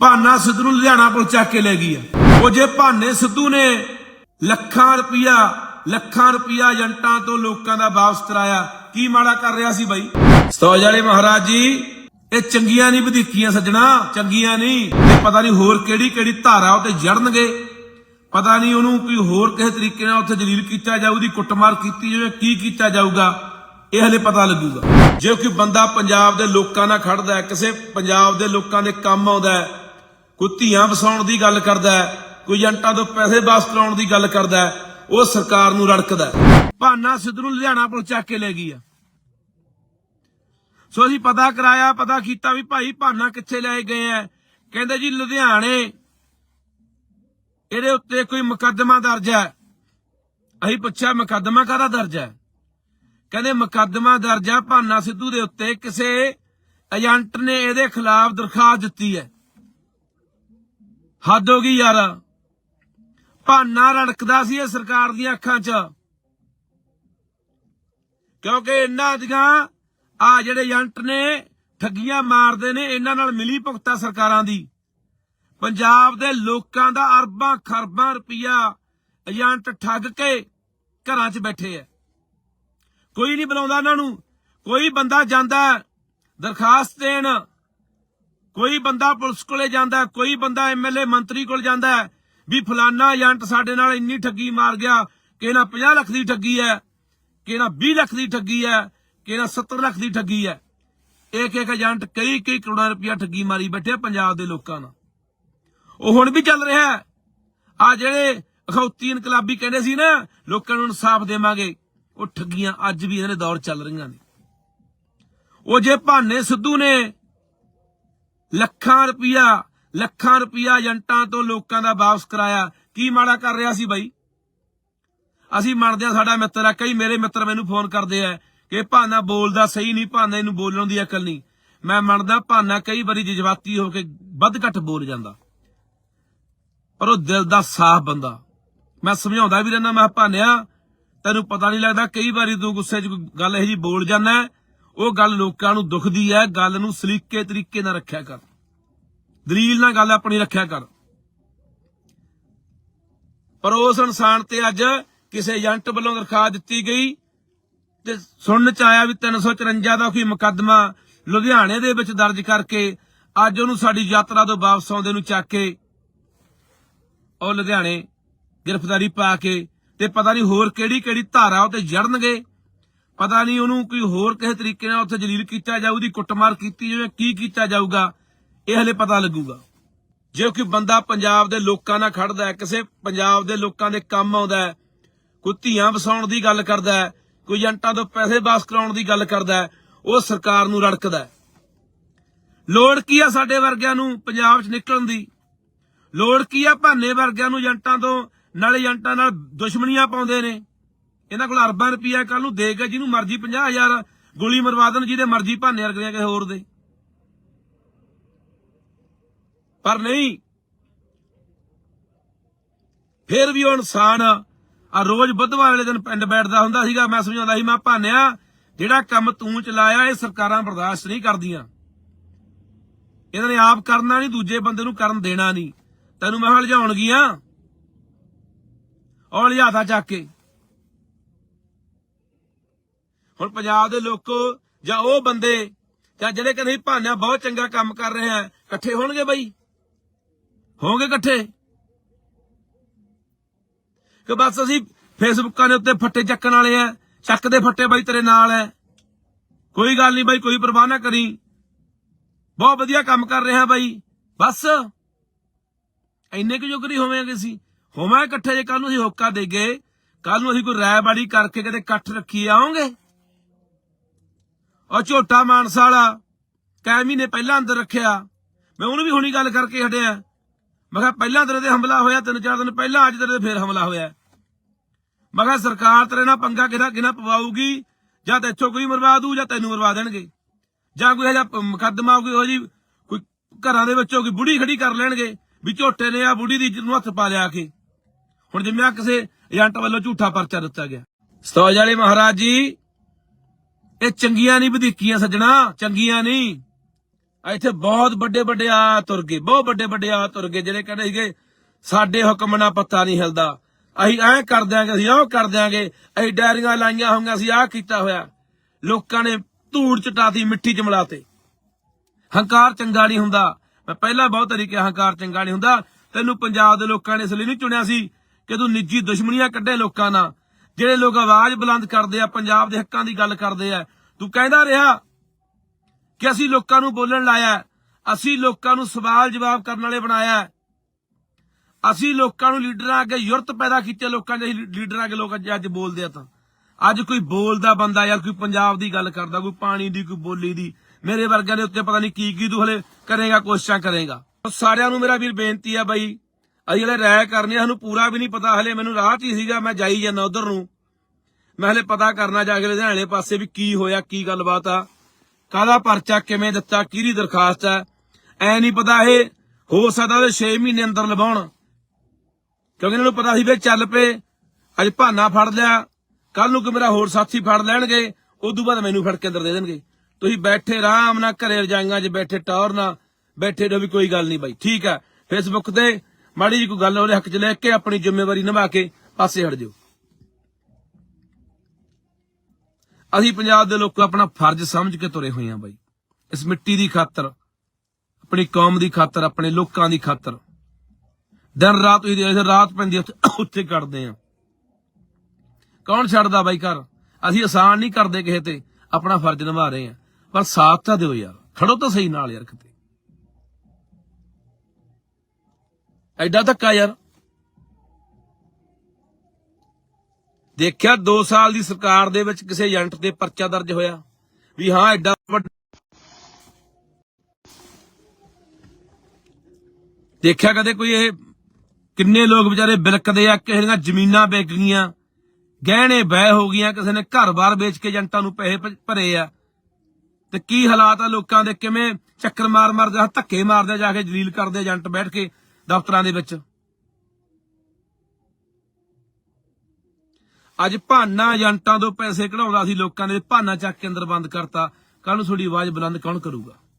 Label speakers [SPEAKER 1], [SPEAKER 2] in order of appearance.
[SPEAKER 1] ਭਾਨਾ ਸਿੱਧੂ ਨੂੰ ਲੁਧਿਆਣਾ ਪੁਲਿਸ ਚੱਕ ਕੇ ਲੈ ਗਈ ਆ। ਉਹ ਜੇ ਭਾਨੇ ਸਿੱਧੂ ਨੇ ਲੱਖਾਂ ਰੁਪਇਆ ਲੱਖਾਂ ਰੁਪਇਆ ਏਜੰਟਾਂ ਤੋਂ ਲੋਕਾਂ ਦਾ ਵਾਪਸ ਕਰਾਇਆ, ਕੀ ਮਾੜਾ ਕਰ ਰਿਹਾ ਸੀ ਬਾਈ? ਸਤੋਜ ਵਾਲੇ ਮਹਾਰਾਜ ਜੀ, ਇਹ ਚੰਗੀਆਂ ਨਹੀਂ ਵਧੀਕੀਆਂ ਸੱਜਣਾ, ਚੰਗੀਆਂ ਨਹੀਂ। ਇਹ ਪਤਾ ਨਹੀਂ ਹੋਰ ਕਿਹੜੀ ਕਿਹੜੀ ਧਾਰਾ ਉੱਤੇ ਜੜਨਗੇ। ਪਤਾ ਨਹੀਂ ਉਹਨੂੰ ਕੋਈ ਹੋਰ ਕਿਸੇ ਤਰੀਕੇ ਨਾਲ ਉੱਥੇ ਜਲੀਲ ਕੀਤਾ ਜਾਊ, ਉਹਦੀ ਕੁੱਟਮਾਰ ਕੀਤੀ ਜਾਵੇ, ਕੀ ਕੀਤਾ ਜਾਊਗਾ, ਇਹ ਹਲੇ ਪਤਾ ਲੱਗੂਗਾ। ਜੇ ਕੋਈ ਬੰਦਾ ਪੰਜਾਬ ਦੇ ਲੋਕਾਂ ਨਾਲ ਖੜਦਾ ਹੈ, ਕਿਸੇ ਪੰਜਾਬ ਦੇ ਲੋਕਾਂ ਦੇ ਕੰਮ ਆਉਂਦਾ ਹੈ ਕੋਈ ਧੀਆਂ ਵਸਾਉਣ ਦੀ ਗੱਲ ਕਰਦਾ ਹੈ, ਕੋਈ ਏਜੰਟਾਂ ਤੋਂ ਪੈਸੇ ਵਾਪਸ ਕਰਾਉਣ ਦੀ ਗੱਲ ਕਰਦਾ ਹੈ, ਉਹ ਸਰਕਾਰ ਨੂੰ ਰੜਕਦਾ ਭਾਨਾ ਸਿੱਧੂ ਨੂੰ ਲੁਧਿਆਣਾ ਪੁਲਿਸ ਚੱਕ ਕੇ ਲੈ ਗਈ ਆ। ਸੋ ਅਸੀਂ ਪਤਾ ਕਰਾਇਆ, ਪਤਾ ਕੀਤਾ ਵੀ ਭਾਈ ਭਾਨਾ ਕਿੱਥੇ ਲੈ ਗਏ ਆ। ਕਹਿੰਦੇ ਜੀ ਲੁਧਿਆਣੇ, ਇਹਦੇ ਉੱਤੇ ਕੋਈ ਮੁਕੱਦਮਾ ਦਰਜ ਹੈ। ਅਸੀਂ ਪੁੱਛਿਆ, ਮੁਕੱਦਮਾ ਕਾਹਦਾ ਦਰਜ ਹੈ? ਕਹਿੰਦੇ ਮੁਕੱਦਮਾ ਦਰਜ ਹੈ ਭਾਨਾ ਸਿੱਧੂ ਦੇ ਉੱਤੇ ਕਿਸੇ ਏਜੰਟ ਨੇ ਇਹਦੇ ਖਿਲਾਫ ਦਰਖਾਸਤ ਦਿੱਤੀ ਹੈ। ਹੱਦ ਹੋ ਗਈ ਯਾਰ। ਭਾਨਾ ਰੜਕਦਾ ਸੀ ਇਹ ਸਰਕਾਰ ਦੀਆਂ ਅੱਖਾਂ 'ਚ। ਕਿਉਂਕਿ ਇਹਨਾਂ ਦੀਆਂ ਆ ਜਿਹੜੇ ਏਜੰਟ ਨੇ, ਠੱਗੀਆਂ ਮਾਰਦੇ ਨੇ, ਇਹਨਾਂ ਨਾਲ ਮਿਲੀ ਭੁਗਤਾ ਸਰਕਾਰਾਂ ਦੀ। ਪੰਜਾਬ ਦੇ ਲੋਕਾਂ ਦਾ ਅਰਬਾਂ ਖਰਬਾਂ ਰੁਪਈਆ ਏਜੰਟ ਠੱਗ ਕੇ ਘਰਾਂ 'ਚ ਬੈਠੇ ਐ ਕੋਈ ਨਹੀਂ ਬੁਲਾਉਂਦਾ ਇਹਨਾਂ ਨੂੰ। ਕੋਈ ਬੰਦਾ ਜਾਂਦਾ ਦਰਖਾਸਤ ਦੇਣ। ਕੋਈ ਬੰਦਾ ਪੁਲਿਸ ਕੋਲੇ ਜਾਂਦਾ, ਕੋਈ ਬੰਦਾ ਐਮਐਲਏ ਮੰਤਰੀ ਕੋਲ ਜਾਂਦਾ ਵੀ ਫਲਾਨਾ ਏਜੰਟ ਸਾਡੇ ਨਾਲ ਇੰਨੀ ਠੱਗੀ ਮਾਰ ਗਿਆ ਕਿ ਇਹਨਾਂ 50 ਲੱਖ ਦੀ ਠੱਗੀ ਹੈ ਕਿ ਨਾ 20 ਲੱਖ ਦੀ ਠੱਗੀ ਹੈ ਕਿ ਇਹਨਾਂ 70 ਲੱਖ ਦੀ ਠੱਗੀ ਹੈ। ਇੱਕ ਇੱਕ ਏਜੰਟ ਕਈ ਕਈ ਕਰੋੜਾਂ ਰੁਪਇਆ ਠੱਗੀ ਮਾਰੀ ਬੈਠੇ ਪੰਜਾਬ ਦੇ ਲੋਕਾਂ ਨਾਲ। ਉਹ ਹੁਣ ਵੀ ਚੱਲ ਰਿਹਾ ਹੈ। ਆ ਜਿਹੜੇ ਅਖੌਤੀ ਇਨਕਲਾਬੀ ਕਹਿੰਦੇ ਸੀ ਨਾ, ਲੋਕਾਂ ਨੂੰ ਇਨਸਾਫ ਦੇਵਾਂਗੇ, ਉਹ ਠੱਗੀਆਂ ਅੱਜ ਵੀ ਇਹਨਾਂ ਦੇ ਦੌਰ ਚੱਲ ਰਹੀਆਂ ਨੇ। ਉਹ ਜੇ ਭਾਨੇ ਸਿੱਧੂ ਨੇ ਲੱਖਾਂ ਰੁਪਇਆ ਲੱਖਾਂ ਰੁਪਇਆ ਏਜੰਟਾਂ ਤੋਂ ਲੋਕਾਂ ਦਾ ਵਾਪਸ ਕਰਾਇਆ। ਕੀ ਮਾੜਾ ਕਰ ਰਿਹਾ ਸੀ ਬਾਈ? ਅਸੀਂ ਮੰਨਦੇ ਆ ਸਾਡਾ ਮਿੱਤਰ ਆ ਕਈ ਮੇਰੇ ਮਿੱਤਰ ਮੈਨੂੰ ਫੋਨ ਕਰਦੇ ਆ ਕਿ ਭਾਨਾ ਬੋਲਦਾ ਸਹੀ ਨਹੀਂ ਭਾਨਾ ਇਹਨੂੰ ਬੋਲਣ ਦੀ ਅਕਲ ਨਹੀਂ। ਮੈਂ ਮੰਨਦਾ ਭਾਨਾ ਕਈ ਵਾਰੀ ਜਜ਼ਬਾਤੀ ਹੋ ਕੇ ਵੱਧ ਘੱਟ ਬੋਲ ਜਾਂਦਾ। ਪਰ ਉਹ ਦਿਲ ਦਾ ਸਾਫ਼ ਬੰਦਾ। ਮੈਂ ਸਮਝਾਉਂਦਾ ਵੀ ਰਹਿਣਾ ਮੈਂ ਕਿਹਾ, ਭਾਨਿਆ ਤੈਨੂੰ ਪਤਾ ਨਹੀਂ ਲੱਗਦਾ ਕਈ ਵਾਰੀ ਤੂੰ ਗੁੱਸੇ 'ਚ ਗੱਲ ਇਹੋ ਜੀ ਬੋਲ ਜਾਂਦਾ ਉਹ ਗੱਲ ਲੋਕਾਂ ਨੂੰ ਦੁਖਦੀ ਹੈ ਗੱਲ ਨੂੰ ਸਲੀਕੇ ਤਰੀਕੇ ਨਾਲ ਰੱਖਿਆ ਕਰ। ਦਲੀਲ ਨਾਲ ਗੱਲ ਆਪਣੀ ਰੱਖਿਆ ਕਰ। ਪਰ ਉਸ ਇਨਸਾਨ ਤੇ ਅੱਜ ਕਿਸੇ ਏਜੰਟ ਵੱਲੋਂ ਦਰਖਾਸਤ ਦਿੱਤੀ ਗਈ ਤੇ ਸੁਣਨ ਚ ਆਇਆ ਵੀ 354 ਦਾ ਕੋਈ ਮੁਕੱਦਮਾ ਲੁਧਿਆਣੇ ਦੇ ਵਿੱਚ ਦਰਜ ਕਰਕੇ ਅੱਜ ਉਹਨੂੰ ਸਾਡੀ ਯਾਤਰਾ ਤੋਂ ਵਾਪਸ ਆਉਂਦੇ ਨੂੰ ਚੱਕ ਕੇ ਉਹ ਲੁਧਿਆਣੇ ਗ੍ਰਿਫਤਾਰੀ ਪਾ ਕੇ ਤੇ ਪਤਾ ਨਹੀਂ ਹੋਰ ਕਿਹੜੀ ਕਿਹੜੀ ਧਾਰਾ ਉੱਤੇ ਜੜਨਗੇ। ਪਤਾ ਨਹੀਂ ਉਹਨੂੰ ਕੋਈ ਹੋਰ ਕਿਸੇ ਤਰੀਕੇ ਨਾਲ ਉੱਥੇ ਜਲੀਲ ਕੀਤਾ ਜਾਊ, ਉਹਦੀ ਕੁੱਟਮਾਰ ਕੀਤੀ ਜਾਵੇ ਕੀ ਕੀਤਾ ਜਾਊਗਾ। ਇਹ ਹਲੇ ਪਤਾ ਲੱਗੂਗਾ। ਜੇ ਕੋਈ ਬੰਦਾ ਪੰਜਾਬ ਦੇ ਲੋਕਾਂ ਨਾਲ ਖੜਦਾ ਹੈ, ਕਿਸੇ ਪੰਜਾਬ ਦੇ ਲੋਕਾਂ ਦੇ ਕੰਮ ਆਉਂਦਾ ਹੈ, ਕੋਈ ਧੀਆਂ ਵਸਾਉਣ ਦੀ ਗੱਲ ਕਰਦਾ ਹੈ, ਕੋਈ ਏਜੰਟਾਂ ਤੋਂ ਪੈਸੇ ਵਾਪਸ ਕਰਾਉਣ ਦੀ ਗੱਲ ਕਰਦਾ ਹੈ, ਉਹ ਸਰਕਾਰ ਨੂੰ ਰੜਕਦਾ ਹੈ। ਲੋੜ ਕੀ ਆ ਸਾਡੇ ਵਰਗਿਆਂ ਨੂੰ ਪੰਜਾਬ 'ਚ ਨਿਕਲਣ ਦੀ? ਲੋੜ ਕੀ ਆ ਭਾਨੇ ਵਰਗਿਆਂ ਨੂੰ ਏਜੰਟਾਂ ਤੋਂ, ਨਾਲ ਏਜੰਟਾਂ ਨਾਲ ਦੁਸ਼ਮਣੀਆਂ ਪਾਉਂਦੇ ਨੇ? ਇਹਨਾਂ ਕੋਲ ਅਰਬਾਂ ਰੁਪਈਆ ਕੱਲ ਨੂੰ ਦੇ ਕੇ ਜਿਹਨੂੰ ਮਰਜ਼ੀ 50000 ਗੋਲੀ ਮਰਵਾ ਦੇਣ, ਜਿਹਦੇ ਮਰਜ਼ੀ ਭਾਨੇ ਵਰਗਿਆਂ ਕਿਸੇ ਹੋਰ ਦੇ। ਪਰ ਨਹੀਂ। ਫਿਰ ਵੀ ਉਹ ਇਨਸਾਨ ਆ ਰੋਜ਼ ਬੁੱਧਵਾਰ ਵਾਲੇ ਦਿਨ ਪਿੰਡ ਬੈਠਦਾ ਹੁੰਦਾ ਸੀਗਾ, ਮੈਂ ਸਮਝਾਉਂਦਾ ਸੀ, ਮੈਂ ਭਾਨਿਆ, ਜਿਹੜਾ ਕੰਮ ਤੂੰ ਚਲਾਇਆ, ਇਹ ਸਰਕਾਰਾਂ ਬਰਦਾਸ਼ਤ ਨਹੀਂ ਕਰਦੀਆਂ। ਇਹਨਾਂ ਨੇ ਆਪ ਕਰਨਾ ਨਹੀਂ, ਦੂਜੇ ਬੰਦੇ ਨੂੰ ਕਰਨ ਦੇਣਾ ਨਹੀਂ। ਤੈਨੂੰ ਮੈਂ ਹਲਜਾਉਣਗੀਆਂ ਔਰ ਲਿਆਦਾ ਚੱਕ ਕੇ। ਹੁਣ ਪੰਜਾਬ ਦੇ ਲੋਕੋ ਜਾਂ ਉਹ ਬੰਦੇ ਜਾਂ ਜਿਹੜੇ ਕਹਿੰਦੇ ਸੀ, ਭਾਨਿਆ ਬਹੁਤ ਚੰਗਾ ਕੰਮ ਕਰ ਰਹੇ ਆ, ਇਕੱਠੇ ਹੋਣਗੇ ਬਈ? ਹੋਗੇ ਇਕੱਠੇ? ਕਿ ਬਸ ਅਸੀਂ ਫੇਸਬੁੱਕਾਂ ਦੇ ਉੱਤੇ ਫੱਟੇ ਚੱਕਣ ਵਾਲੇ ਆ ਚੱਕ ਦੇ ਫੱਟੇ ਬਾਈ ਤੇਰੇ ਨਾਲ ਐ ਕੋਈ ਗੱਲ ਨਹੀਂ ਬਾਈ, ਕੋਈ ਪਰਵਾਹ ਨਾ ਕਰੀ। ਬਹੁਤ ਵਧੀਆ ਕੰਮ ਕਰ ਰਿਹਾ ਬਾਈ। ਬਸ। ਇੰਨੇ ਕੁ ਜੋਗਰੀ ਹੋਵਾਂਗੇ ਅਸੀਂ। ਹੋਵਾਂ ਇਕੱਠੇ ਜੇ ਕੱਲ ਨੂੰ ਅਸੀਂ ਹੋਕਾ ਦੇਗੇ ਕੱਲ ਨੂੰ ਅਸੀਂ ਕੋਈ ਰਾਇਬਾੜੀ ਕਰਕੇ ਕਿਤੇ ਇਕੱਠ ਰੱਖੀ ਆਉਂਗੇ। ਉਹ ਝੋਟਾ ਮਾਨਸਾ ਵਾਲਾ ਕਈ ਮਹੀਨੇ ਪਹਿਲਾਂ ਅੰਦਰ ਰੱਖਿਆ। ਮੈਂ ਉਹਨੂੰ ਵੀ ਹੁਣੀ ਗੱਲ ਕਰਕੇ ਹਟਿਆ। ਮੈਂ ਕਿਹਾ ਪਹਿਲਾਂ ਤੇਰੇ ਤੇ ਹਮਲਾ ਹੋਇਆ, ਤਿੰਨ ਚਾਰ ਦਿਨ ਪਹਿਲਾਂ ਅੱਜ ਤੇਰੇ ਤੇ ਫੇਰ ਹਮਲਾ ਹੋਇਆ ਮੈਂ ਕਿਹਾ ਸਰਕਾਰ ਤੇਰੇ ਨਾਲ ਪੰਗਾ ਕਿਹਦਾ ਕਿਹਨਾਂ ਪਵਾਊਗੀ? ਜਾਂ ਤੇ ਕੋਈ ਮਰਵਾ ਦੂ ਜਾਂ ਤੈਨੂੰ ਮਰਵਾ ਦੇਣਗੇ। ਜਾਂ ਕੋਈ ਇਹਦਾ ਮੁਕੱਦਮਾ ਕੋਈ ਹੋ ਜੀ ਕੋਈ ਘਰਾਂ ਦੇ ਵਿੱਚੋਂ ਕੋਈ ਬੁੜੀ ਖੜੀ ਕਰ ਲੈਣਗੇ ਵੀ ਝੋਟੇ ਨੇ ਆ ਬੁੜੀ ਦੀ ਨੂੰ ਹੱਥ ਪਾ ਲਿਆ ਕੇ। ਹੁਣ ਜਿਵੇਂ ਆ ਕਿਸੇ ਏਜੰਟ ਵੱਲੋਂ ਝੂਠਾ ਪਰਚਾ ਦਿੱਤਾ ਗਿਆ। ਸਤੋਜ ਵਾਲੇ ਮਹਾਰਾਜ ਜੀ, ਇਹ ਚੰਗੀਆਂ ਨਹੀਂ ਵਧੀਕੀਆਂ ਸੱਜਣਾ, ਚੰਗੀਆਂ ਨਹੀਂ। ਇੱਥੇ ਬਹੁਤ ਵੱਡੇ ਵੱਡੇ ਆ ਤੁਰ ਗਏ, ਬਹੁਤ ਵੱਡੇ ਵੱਡੇ ਆ ਤੁਰ ਗਏ, ਜਿਹੜੇ ਕਹਿੰਦੇ ਸੀਗੇ, ਸਾਡੇ ਹੁਕਮ ਨਾਲ ਪੱਤਾ ਨਹੀਂ ਹਿਲਦਾ। ਅਸੀਂ ਐਂ ਕਰ ਦਿਆਂਗੇ, ਅਸੀਂ ਉਹ ਕਰ ਦਿਆਂਗੇ, ਅਸੀਂ ਡਾਇਰੀਆਂ ਲਾਈਆਂ ਹੋਈਆਂ, ਅਸੀਂ ਆਹ ਕੀਤਾ ਹੋਇਆ। ਲੋਕਾਂ ਨੇ ਧੂੜ ਚਟਾਤੀ ਮਿੱਟੀ ਚ ਮਿਲਾਤੇ। ਹੰਕਾਰ ਚੰਗਾ ਨਹੀਂ ਹੁੰਦਾ। ਮੈਂ ਪਹਿਲਾਂ ਬਹੁਤ ਤਰੀਕੇ ਹੰਕਾਰ ਚੰਗਾ ਨਹੀਂ ਹੁੰਦਾ। ਤੈਨੂੰ ਪੰਜਾਬ ਦੇ ਲੋਕਾਂ ਨੇ ਇਸ ਲਈ ਨਹੀਂ ਚੁਣਿਆ ਸੀ ਕਿ ਤੂੰ ਨਿੱਜੀ ਦੁਸ਼ਮਣੀਆਂ ਕੱਢੇ ਲੋਕਾਂ ਨਾਲ। ਜਿਹੜੇ ਲੋਕ ਆਵਾਜ਼ ਬੁਲੰਦ ਕਰਦੇ ਆ, ਪੰਜਾਬ ਦੇ ਹੱਕਾਂ ਦੀ ਗੱਲ ਕਰਦੇ ਆ। ਤੂੰ ਕਹਿੰਦਾ ਰਿਹਾ ਕਿ ਅਸੀਂ ਲੋਕਾਂ ਨੂੰ ਬੋਲਣ ਲਾਇਆ ਅਸੀਂ ਲੋਕਾਂ ਨੂੰ ਸਵਾਲ ਜਵਾਬ ਕਰਨ ਵਾਲੇ ਬਣਾਇਆ ਅਸੀਂ ਲੋਕਾਂ ਨੂੰ ਲੀਡਰਾਂ ਅੱਗੇ ਯੁਰਤ ਪੈਦਾ ਕੀਤੇ ਲੋਕਾਂ ਦੇ ਲੀਡਰਾਂ ਅੱਗੇ ਲੋਕ ਅੱਜ ਬੋਲਦੇ ਆ ਤਾਂ। ਅੱਜ ਕੋਈ ਬੋਲਦਾ ਬੰਦਾ ਜਾਂ ਕੋਈ ਪੰਜਾਬ ਦੀ ਗੱਲ ਕਰਦਾ, ਕੋਈ ਪਾਣੀ ਦੀ, ਕੋਈ ਬੋਲੀ ਦੀ, ਮੇਰੇ ਵਰਗਿਆਂ ਦੇ ਉੱਤੇ ਪਤਾ ਨਹੀਂ ਕੀ ਕੀ ਤੂੰ ਹਲੇ ਕਰੇਗਾ, ਕੋਸ਼ਿਸ਼ਾਂ ਕਰੇਗਾ। ਸਾਰਿਆਂ ਨੂੰ ਮੇਰਾ ਵੀਰ ਬੇਨਤੀ ਆ ਬਾਈ, ਅਸੀਂ ਹਲੇ ਰਾਇ ਕਰਨੀ ਸਾਨੂੰ ਪੂਰਾ ਵੀ ਨਹੀਂ ਪਤਾ, ਹਲੇ ਮੈਨੂੰ ਰਾਹ 'ਚ ਹੀ ਸੀਗਾ, ਮੈਂ ਜਾਈ ਜਾਂਦਾ ਉਧਰ ਨੂੰ। ਮੈਂ ਹਲੇ ਪਤਾ ਕਰਨਾ ਜਾ ਕੇ ਲੁਧਿਆਣੇ ਪਾਸੇ ਵੀ ਕੀ ਹੋਇਆ, ਕੀ ਗੱਲਬਾਤ ਆ। ਕਾਹਦਾ ਪਰਚਾ, ਕਿਵੇਂ ਦਿੱਤਾ, ਕਿਹਦੀ ਦਰਖਾਸਤ ਹੈ? ਐ ਨਹੀਂ ਪਤਾ ਇਹ ਹੋ ਸਕਦਾ ਉਹ 6 ਮਹੀਨੇ ਅੰਦਰ ਲਵਾਉਣ। ਕਿਉਂਕਿ ਇਹਨਾਂ ਨੂੰ ਪਤਾ ਸੀ ਵੀ ਚੱਲ ਪਏ। ਅੱਜ ਭਾਨਾ ਫੜ ਲਿਆ। ਕੱਲ ਨੂੰ ਕਿ ਮੇਰਾ ਹੋਰ ਸਾਥੀ ਫੜ ਲੈਣਗੇ। ਉਦੋਂ ਬਾਅਦ ਮੈਨੂੰ ਫੜ ਕੇ ਅੰਦਰ ਦੇ ਦੇਣਗੇ। ਤੁਸੀਂ ਬੈਠੇ ਆਰਾਮ ਨਾਲ ਘਰੇ ਰਜਾਈਆਂ 'ਚ ਬੈਠੇ, ਟੌਰ ਨਾਲ ਬੈਠੇ ਰਹੋ ਵੀ ਕੋਈ ਗੱਲ ਨਹੀਂ ਬਾਈ। ਠੀਕ ਹੈ। ਫੇਸਬੁੱਕ ਤੇ ਮਾੜੀ ਜੀ ਕੋਈ ਗੱਲ ਉਹਦੇ ਹੱਕ 'ਚ ਲੈ ਕੇ ਆਪਣੀ ਜ਼ਿੰਮੇਵਾਰੀ ਨਿਭਾ ਕੇ ਪਾਸੇ ਹਟ ਜਾਓ। ਅਸੀਂ ਪੰਜਾਬ ਦੇ ਲੋਕ ਆਪਣਾ ਫਰਜ਼ ਸਮਝ ਕੇ ਤੁਰੇ ਹੋਏ ਹਾਂ ਬਾਈ। ਇਸ ਮਿੱਟੀ ਦੀ ਖਾਤਰ, ਆਪਣੀ ਕੌਮ ਦੀ ਖਾਤਰ, ਆਪਣੇ ਲੋਕਾਂ ਦੀ ਖਾਤਰ। ਦਿਨ ਰਾਤ ਹੀ ਦੇ ਰਾਤ ਪੈਂਦੀ ਉੱਥੇ ਉੱਥੇ ਕੱਢਦੇ ਆ ਕੌਣ ਛੱਡਦਾ ਬਾਈ ਘਰ? ਅਸੀਂ ਆਸਾਨ ਨਹੀਂ ਕਰਦੇ ਕਿਸੇ ਤੇ, ਆਪਣਾ ਫਰਜ਼ ਨਿਭਾ ਰਹੇ ਆ ਪਰ ਸਾਥ ਤਾਂ ਦਿਓ ਯਾਰ, ਖੜੋ ਤਾਂ ਸਹੀ ਨਾਲ ਯਾਰ ਕਿਤੇ। ਐਡਾ ਧੱਕਾ ਯਾਰ। ਦੇਖਿਆ 2 ਸਾਲ ਦੀ ਸਰਕਾਰ ਦੇ ਵਿੱਚ ਕਿਸੇ ਏਜੰਟ ਤੇ ਪਰਚਾ ਦਰਜ ਹੋਇਆ? ਵੀ ਹਾਂ ਐਡਾ ਵੱਡਾ ਦੇਖਿਆ ਕਦੇ ਕੋਈ ਇਹ ਕਿੰਨੇ ਲੋਕ ਵਿਚਾਰੇ ਬਿਲਕਦੇ ਆ, ਕਿਸੇ ਦੀਆਂ ਜ਼ਮੀਨਾਂ ਵਿਕ ਗਈਆਂ, ਗਹਿਣੇ ਬਹਿ ਹੋ ਗਈਆਂ, ਕਿਸੇ ਨੇ ਘਰ-ਬਾਰ ਵੇਚ ਕੇ ਏਜੰਟਾਂ ਨੂੰ ਪੈਸੇ ਭਰੇ ਆ? ਤੇ ਕੀ ਹਾਲਾਤ ਆ ਲੋਕਾਂ ਦੇ? ਕਿਵੇਂ ਚੱਕਰ ਮਾਰ ਮਾਰ ਜਾ ਧੱਕੇ ਮਾਰਦੇ ਜਾ ਕੇ ਜਲੀਲ ਕਰਦੇ ਏਜੰਟ ਬੈਠ ਕੇ ਦਫ਼ਤਰਾਂ ਦੇ ਵਿੱਚ? ਅੱਜ ਭਾਨਾ ਏਜੰਟਾਂ ਤੋਂ ਪੈਸੇ ਕਢਾਉਂਦਾ ਸੀ ਲੋਕਾਂ ਦੇ ਭਾਨਾ ਚੱਕ ਕੇ ਅੰਦਰ ਬੰਦ ਕਰਤਾ। ਕੱਲ ਨੂੰ ਤੁਹਾਡੀ ਆਵਾਜ਼ ਬੁਲੰਦ ਕੌਣ ਕਰੂਗਾ?